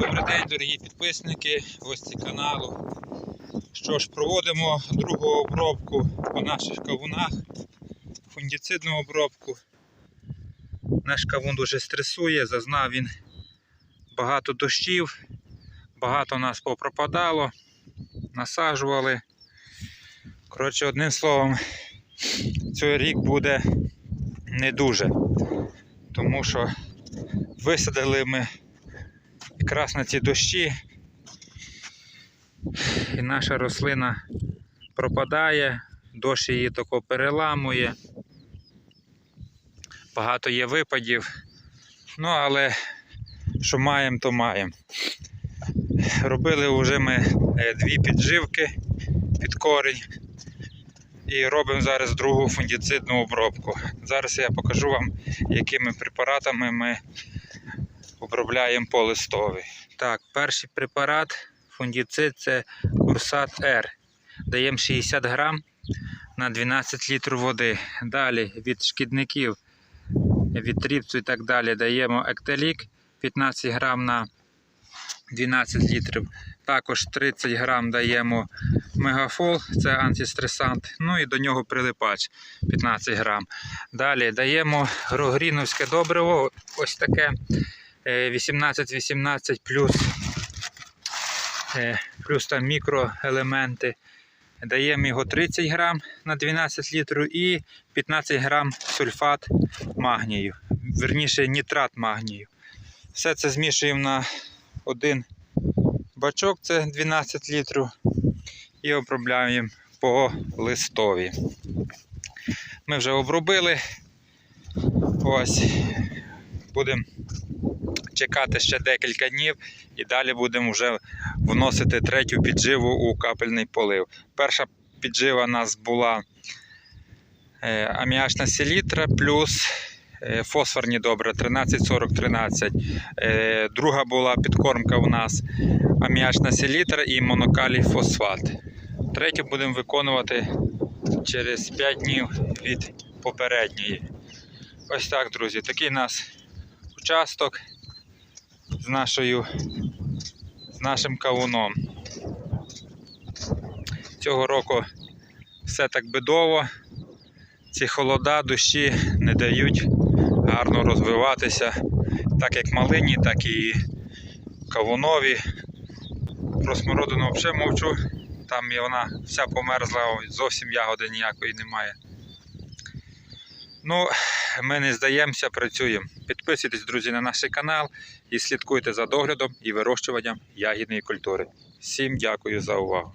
Добрий день, дорогі підписники, гості каналу. Що ж, проводимо другу обробку по наших кавунах, фунгіцидну обробку. Наш кавун дуже стресує, зазнав він багато дощів, багато нас попропадало, насаджували. Коротше, одним словом, цей рік буде не дуже, тому що висадили ми якраз на ці дощі, і наша рослина пропадає, дощ її тако переламує. Багато є випадів. Ну, але що маємо, то маємо. Робили вже ми е, дві підживки під корінь. І робимо зараз другу фунгіцидну обробку. Зараз я покажу вам, якими препаратами ми обробляємо по листові. Так, перший препарат фунгіцид це Курсат Р. Даємо 60 грам на 12 літрів води. Далі від шкідників, від тріпцю і так далі даємо Ектелік 15 грам на 12 літрів. Також 30 грам даємо Мегафол, це антистресант. Ну і до нього прилипач 15 грам. Далі даємо грогріновське добриво, ось таке. 18-18 плюс, е, плюс там мікроелементи. Даємо його 30 грам на 12 літрів і 15 грам сульфат магнію, верніше нітрат магнію. Все це змішуємо на один бачок, це 12 літрів, і обробляємо по листові. Ми вже обробили. Ось будемо чекати ще декілька днів і далі будемо вже вносити третю підживу у капельний полив. Перша піджива у нас була е, аміачна селітра плюс е, фосфорні добра 13-40-13. Е, Друга була підкормка у нас аміачна селітра і монокалій фосфат. Третю будемо виконувати через 5 днів від попередньої. Ось так, друзі, такий у нас участок з нашою з нашим кавуном. Цього року все так бедово. Ці холода, дощі не дають гарно розвиватися, так як малині, так і кавунові. Про смородину взагалі мовчу. Там і вона вся померзла, зовсім ягоди ніякої немає. Ну, ми не здаємося, працюємо. Підписуйтесь, друзі, на наш канал і слідкуйте за доглядом і вирощуванням ягідної культури. Всім дякую за увагу.